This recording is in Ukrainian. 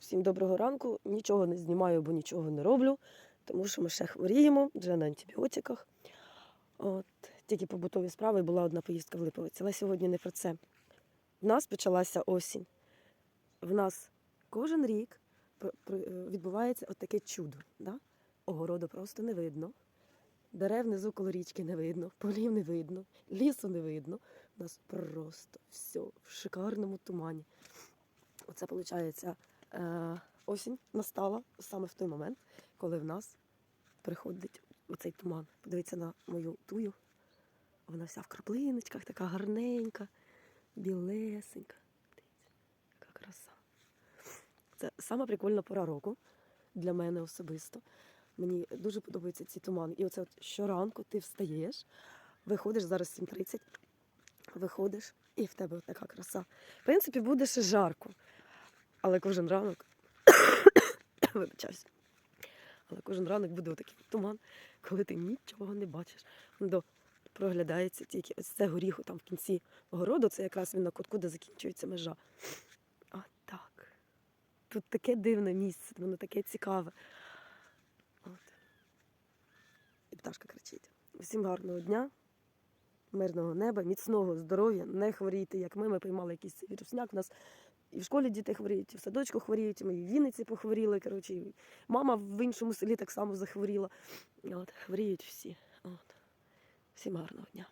Всім доброго ранку. Нічого не знімаю, бо нічого не роблю, тому що ми ще хворіємо, вже на антибіотиках. От, тільки побутові справи була одна поїздка в Липовець. Але сьогодні не про це. В нас почалася осінь. В нас кожен рік е, відбувається отаке чудо. Да? Огороду просто не видно. Дерев внизу коло річки не видно, полів не видно, лісу не видно. У нас просто все в шикарному тумані. Оце виходить, осінь настала саме в той момент, коли в нас приходить оцей туман. Подивіться на мою тую. Вона вся в краплиночках, така гарненька, білесенька. Дивіться, яка краса. Це сама прикольна пора року для мене особисто. Мені дуже подобаються ці тумани. І оце от щоранку ти встаєш, виходиш зараз 7.30, виходиш, і в тебе така краса. В принципі, буде ще жарко. Але кожен ранок вибачаюсь. Але кожен ранок буде отакий туман, коли ти нічого не бачиш. До проглядається тільки ось це горіху там в кінці городу, це якраз він на кутку, де закінчується межа. А так. Тут таке дивне місце, воно таке цікаве. От. І пташка кричить. Всім гарного дня, мирного неба, міцного здоров'я, не хворійте, як ми. Ми приймали якийсь вірусняк. У нас і в школі діти хворіють, і в садочку хворіють, і ми в Вінниці похворіли. Коротше, і мама в іншому селі так само захворіла. От, хворіють всі. От. Всім гарного дня.